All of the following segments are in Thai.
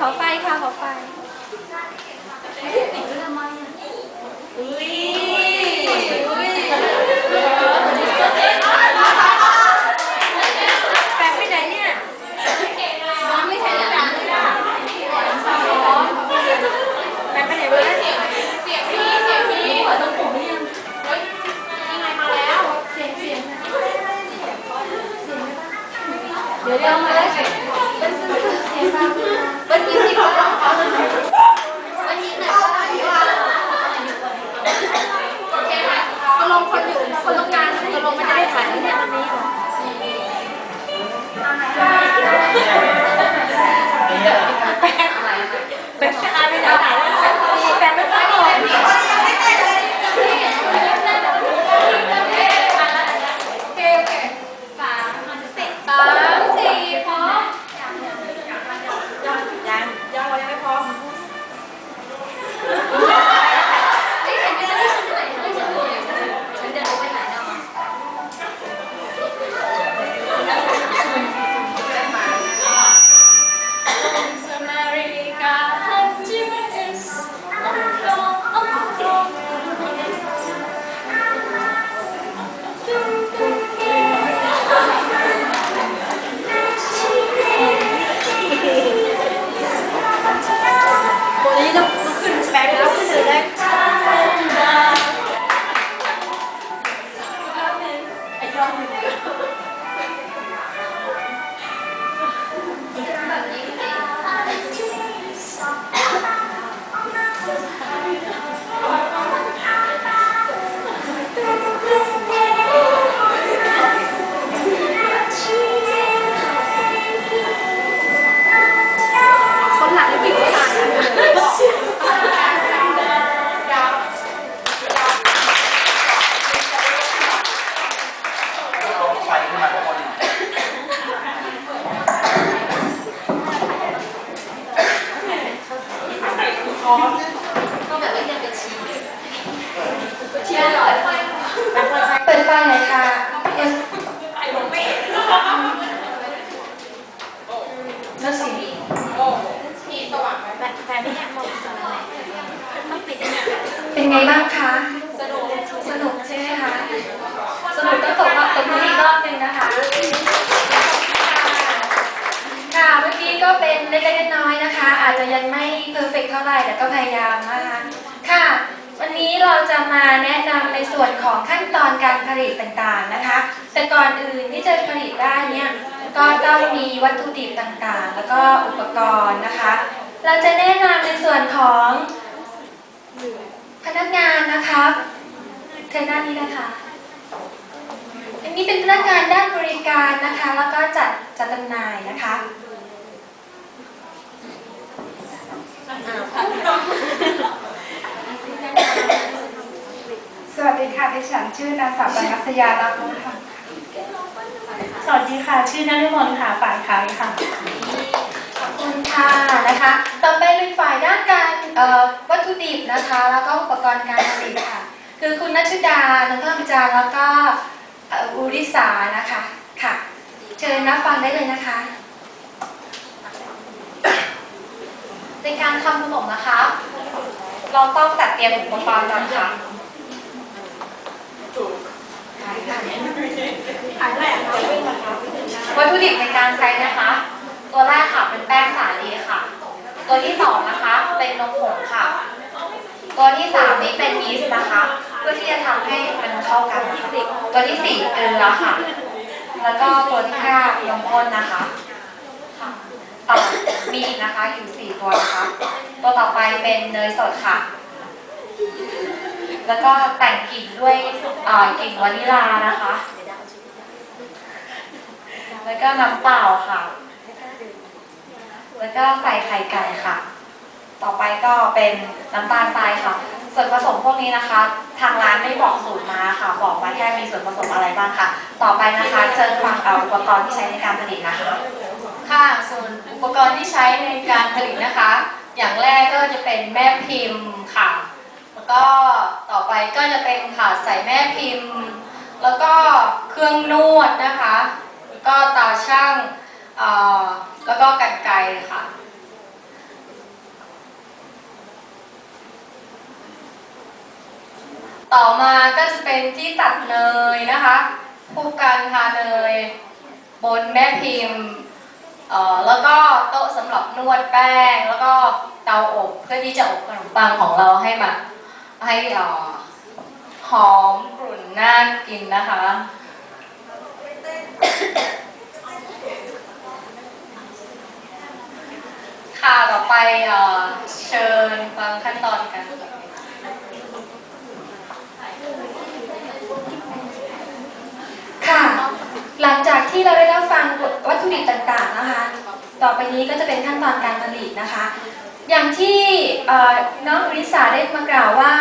ขอไฟค่ะ ขอไฟ งบ้างคะ สนุก สนุกใช่ไหมคะ สนุกต้องตบว่าตบมืออีกรอบหนึ่งนะคะ ค่ะเมื่อกี้ก็เป็นเล็กๆน้อยๆนะคะ อาจจะยังไม่เพอร์เฟกเท่าไหร่แต่ก็พยายามนะคะ ค่ะ วันนี้เราจะมาแนะนำในส่วนของขั้นตอนการผลิตต่างๆนะคะ แต่ก่อนอื่นที่จะผลิตได้เนี่ยก็ต้องมีวัตถุดิบต่างๆ แล้วก็อุปกรณ์นะคะ เราจะแนะนำในส่วนของ พนักงานนะคะเทอหน้านี้นะคะอันนี้เป็นพนักงานด้านบริการนะคะ แล้วก็จัดจัดจำหน่ายนะคะสวัสดีค่ะดิฉันชื่อนางสาวปนัสยาลักมุค่ะสวัสดีค่ะ ชื่อนฤมลค่ะฝ่ายขายค่ะ ขอบคุณค่ะนะคะ ต่อไปเป็นฝ่ายด้านการเอ่อ วัตถุดิบนะคะแล้วก็อุปกรณ์การผลิตค่ะ คือคุณนัชดาน้องเพิ่มจารแล้วก็อุริสานะคะค่ะ เชิญรับฟังได้เลยนะคะ ในการทำขนมนะคะ เราต้องจัดเตรียมอุปกรณ์ก่อนค่ะวัตถุดิบในการใช้นะคะ ตัวแรกค่ะเป็นแป้งสาลีค่ะ ตัวที่สองนะคะ เป็นนมผงค่ะ ตัวที่สามนี่เป็นยีสต์นะคะ เพื่อที่จะทำให้มันเข้ากันนะคะตัวที่สี่เกลือค่ะ แล้วก็ตัวที่ห้านมข้นนะคะค่ะต่อมีอีกนะคะอยู่สี่ตัวนะคะ ตัวต่อไปเป็นเนยสดค่ะ แล้วก็แต่งกลิ่นด้วยกลิ่นวานิลานะคะ แล้วก็น้ำเปล่าค่ะ แล้วก็ใส่ไข่ไก่ค่ะ ต่อไปก็เป็นน้ำตาลทรายค่ะ ส่วนผสมพวกนี้นะคะ ทางร้านไม่บอกสูตรมาค่ะ บอกมาแค่มีส่วนผสมอะไรบ้างค่ะ ต่อไปนะคะเชิญฟังเอาอุปกรณ์ที่ใช้ในการผลิตนะคะ ค่ะ ส่วนอุปกรณ์ที่ใช้ในการผลิตนะคะ อย่างแรกก็จะเป็นแม่พิมพ์ค่ะ แล้วก็ต่อไปก็จะเป็นถาดใส่แม่พิมพ์ แล้วก็เครื่องนวดนะคะ แล้วก็ตาช่างแล้วก็กันไกค่ะ ต่อมาก็จะเป็นที่ตัดเนยนะคะผู้การทาเนย บนแม่พิมพ์แล้วก็โต๊ะสำหรับนวดแป้ง แล้วก็เตาอบเพื่อที่จะอบขนมปังของเราให้มาให้หอมกรุ่นน่ากินนะคะ ค่ะต่อไปเอ่อเชิญฟังขั้นตอนกัน ค่ะ หลังจาก ที่เราได้รับฟังวัตถุดิบต่างๆนะคะ ต่อไปนี้ก็จะเป็นขั้นตอนการผลิตนะคะ อย่างที่น้องอริสาได้มากล่าวว่า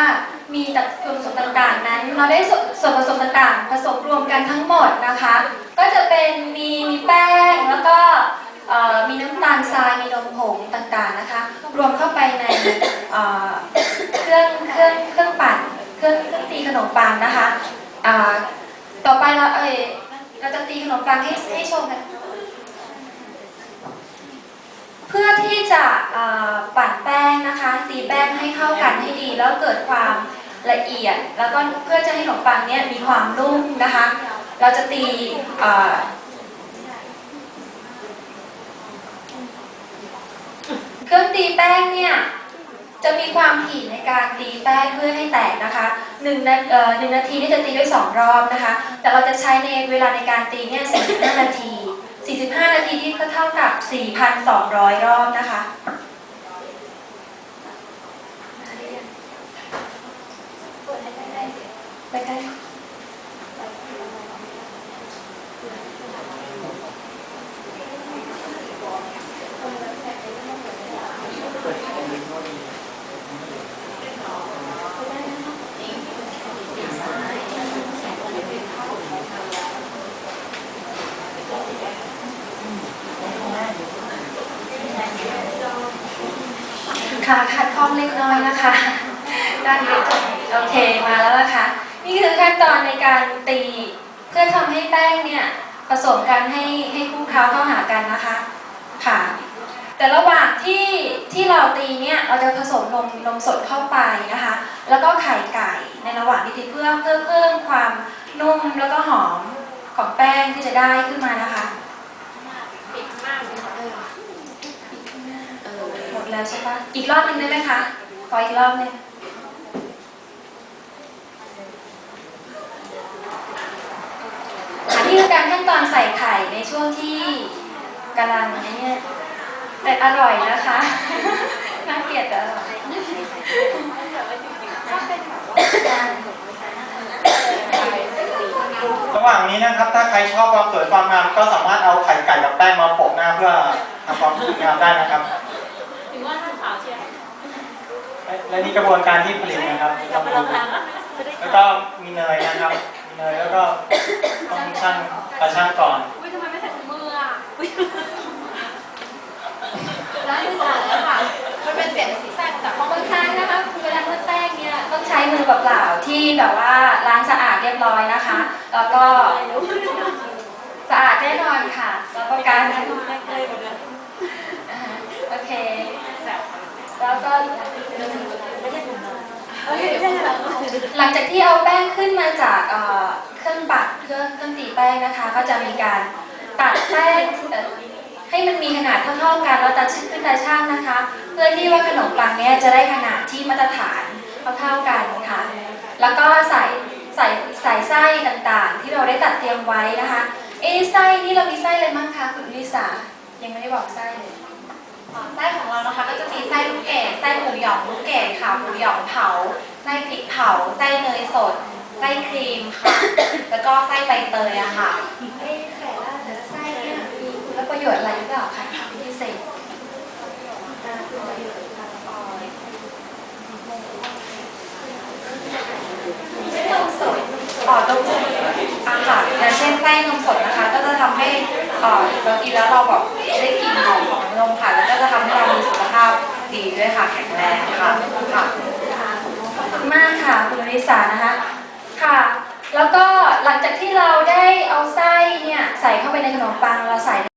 มีตัดส่วนผสมต่างๆ นั้น เราได้ส่วนผสมต่างๆ ผสมรวมกันทั้งหมดนะคะ ก็จะเป็นมีมีแป้งแล้วก็มีน้ำตาลทรายมีนมผงต่างๆนะคะ รวมเข้าไปในเครื่องเครื่องเครื่องปั่นเครื่องเครื่องตีขนมปังนะคะต่อไปเราเอย ตีขนมปังให้ให้ชมกันเพื่อที่จะปั่นแป้งนะคะตีแป้งให้เข้ากันให้ดีแล้วเกิดความละเอียด แล้วก็เพื่อจะให้ขนมปังเนี่ยมีความนุ่มนะคะ เราจะตีเอ่อเครื่องตีแป้งเนี่ย จะมีความถี่ในการตีแป้งเพื่อให้แตกนะคะหนึ่งนาเอ่อหนึ่งนาทีนี่จะตีด้วยสองรอบนะคะ แต่เราจะใช้ในเวลาในการตีเนี่ย45 นาที 45 นาทีที่ก็เท่ากับ 4,200 รอบนะคะไปได้ ค่ะ ขัดข้องเล็กน้อยนะคะด้านนี้โอเคมาแล้วนะคะนี่คือขั้นตอนในการตีเพื่อทำให้แป้งเนี่ยผสมกันให้ให้คลุกเค้าเข้าหากันนะคะ ค่ะ แต่ระหว่างที่ที่เราตีเนี่ยเราจะผสมนมนมสดเข้าไปนะคะ แล้วก็ไข่ไก่ในระหว่างที่ตีเพื่อเพื่อเพิ่มความนุ่มแล้วก็หอมของแป้งที่จะได้ขึ้นมานะคะ หมด แล้วใช่ปะอีกรอบหนึ่งได้ไหมคะ ขออีกรอบหนึ่งอันนี้คือการขั้นตอนใส่ไข่ในช่วงที่กำลังเนี่ยแต่อร่อยนะคะ น่าเกลียดแต่อร่อยระหว่างนี้นะครับ ถ้าใครชอบความสวยความงามก็สามารถเอาไข่ไก่กับแป้งมาโปะหน้าเพื่อทำความสวยงามได้นะครับ ถึงว่าท่านขาวเชียร์ และและนี่กระบวนการที่ผลิตนะครับต้องดูแล้วก็มีเนยนะครับ มีเนยแล้วก็ต้องชั่งกระช่างก่อน อุ้ยทำไมไม่ใส่ถุงมืออะอุ้ยร้านที่สามแล้วค่ะ มันเป็นเสียงสีแซ่บจากห้องบางครั้งนะคะเวลานวดแป้งเนี่ยต้องใช้มือเปล่าๆที่แบบว่าล้างสะอาดเรียบร้อยนะคะ แล้วก็สะอาดแน่นอนค่ะ แล้วก็การอ่าโอเค แล้วก็ หลังจากที่เอาแป้งขึ้นมาจากเครื่องปัดเครื่องเครื่องตีแป้งนะคะ ก็จะมีการตัดแป้งให้มันมีขนาดเท่าๆกันแล้วตัดชิ้นขึ้นตาช่างนะคะ เพื่อที่ว่าขนมปังเนี้ยจะได้ขนาดที่มาตรฐานเท่าๆกันนะคะแล้วก็ใส่ใส่ใส่ไส้ต่างๆ ที่เราได้ตัดเตรียมไว้นะคะเอะไส้นี่เรามีไส้อะไรบ้างคะคุณลิสายังไม่ได้บอกไส้เลยไส้ของเรานะคะก็จะมีไส้ลูกเกดไส้หมูหยองลูกเกดค่ะหมูหยองเผา ผาไส้เนยสดไส้ครีมค่ะ แล้วก็ไส้ใบเตยอะค่ะเอ๊ะไข่ราดแต่ละไส้เนี่ยมีคุณประโยชน์อะไรหรือเปล่าคะพิเศษไม่นมสดอ๋อนมสดอาหารอย่างเช่นไส้นมสดนะคะ ก็จะทำให้เอ่อเรากินแล้วเราแบบได้กลิ่นหอมของนมค่ะ แล้วก็จะทำให้เรามีสุขภาพดีด้วยค่ะ แข็งแรงค่ะค่ะขอบคุณ มากค่ะคุณริสานะคะค่ะ แล้วก็หลังจากที่เราได้เอาไส้เนี่ยใส่เข้าไปในขนมปังเราใส่